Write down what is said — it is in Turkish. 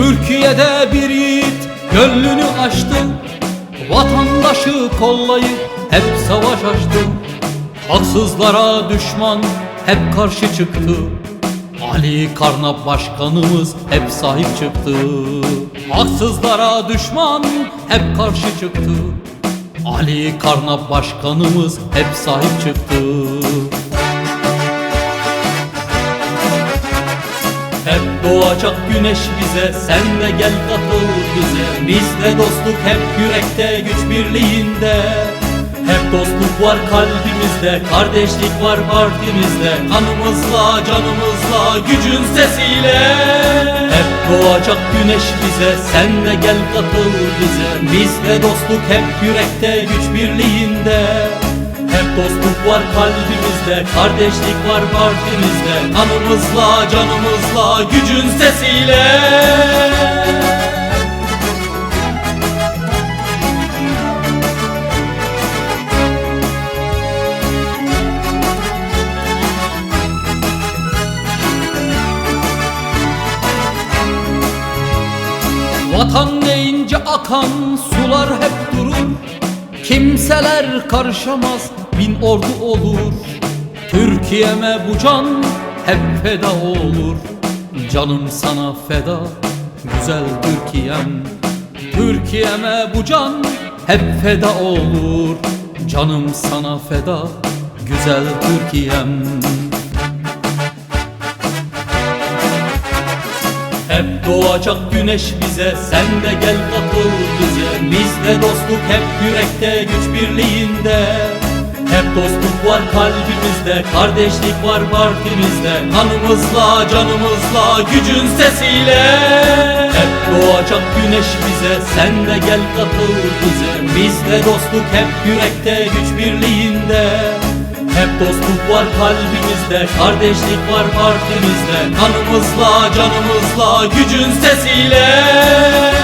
Türkiye'de bir yiğit gönlünü açtı. Vatandaşı kollayıp hep savaş açtı. Haksızlara düşman hep karşı çıktı. Ali Karnap başkanımız hep sahip çıktı. Haksızlara düşman hep karşı çıktı. Ali Karnap başkanımız hep sahip çıktı doğacak güneş bize. Sen de gel katıl bize. Bizde dostluk hep yürekte güç birliğinde. Hep dostluk var kalbimizde Kardeşlik var partimizde. Kanımızla canımızla gücün sesiyle. Hep doğacak güneş bize. Sen de gel katıl bize. Bizde dostluk hep yürekte güç birliğinde dostluk var kalbimizde, kardeşlik var partimizde. Kanımızla, canımızla, gücün sesiyle. Vatan deyince akan sular hep durur. Kimseler karışamaz bin ordu olur. Türkiye'me bu can hep feda olur. Canım sana feda güzel Türkiye'm. Türkiye'me bu can hep feda olur. Canım sana feda güzel Türkiye'm. Hep doğacak güneş bize Sen de gel katıl bize. Bizde dostluk hep yürekte güç birliğinde dostluk var kalbimizde Kardeşlik var partimizde. Kanımızla canımızla gücün sesiyle. Hep doğacak güneş bize Sen de gel katıl bize. Bizde dostluk hep yürekte güç birliğinde. Hep dostluk var kalbimizde, kardeşlik var partimizde. Kanımızla, canımızla, gücün sesiyle